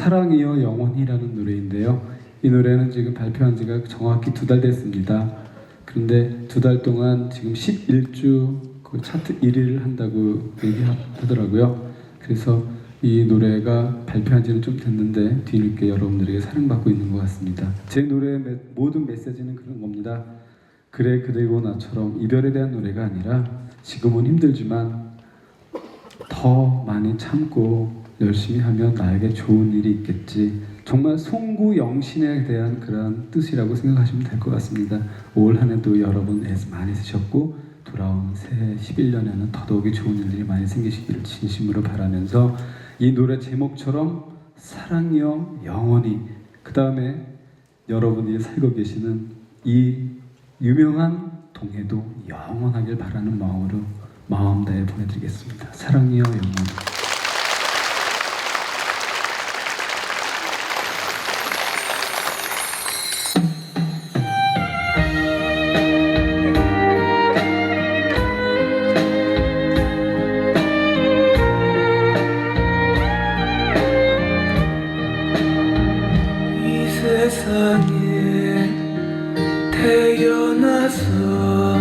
사랑이여 영원히라는 노래인데요. 이 노래는 지금 발표한 지가 정확히 두 달 됐습니다. 그런데 두 달 동안 지금 11주 그 차트 1위를 한다고 얘기하더라고요. 그래서 이 노래가 발표한 지는 좀 됐는데 뒤늦게 여러분들에게 사랑받고 있는 것 같습니다. 제 노래의 매- 모든 메시지는 그런 겁니다. 그래 그대고 나처럼 이별에 대한 노래가 아니라 지금은 힘들지만 더 많이 참고 열심히 하면 나에게 좋은 일이 있겠지. 정말 송구 영신에 대한 그런 뜻이라고 생각하시면 될 것 같습니다. 올 한해도 여러분 애써 많이 쓰셨고 돌아온 새해 11년에는 더더욱이 좋은 일들이 많이 생기시기를 진심으로 바라면서 이 노래 제목처럼 사랑이여 영원히 그 다음에 여러분이 살고 계시는 이 유명한 동해도 영원하길 바라는 마음으로 마음 다해 보내드리겠습니다. 사랑이여 영원히. 태어나서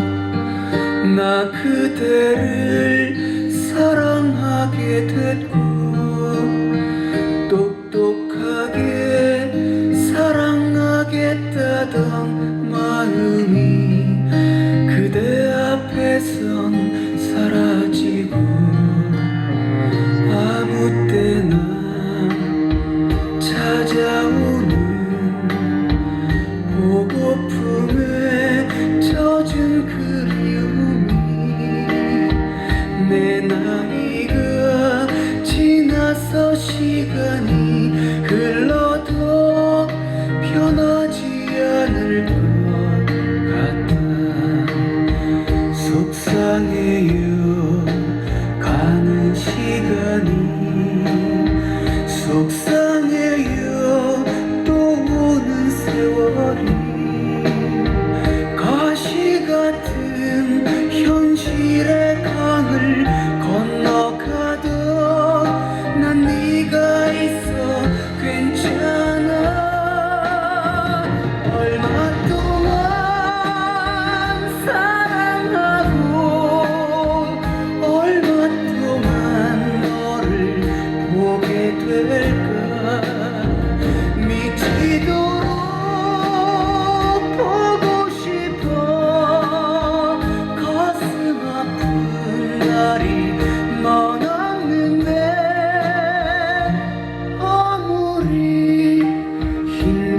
나 그대를 사랑하게 됐고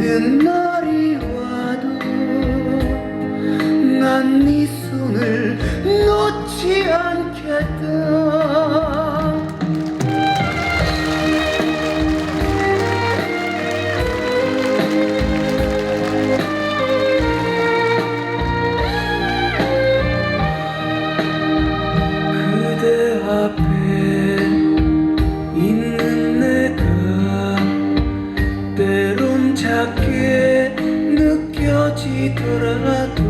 힘든 작게 느껴지더라도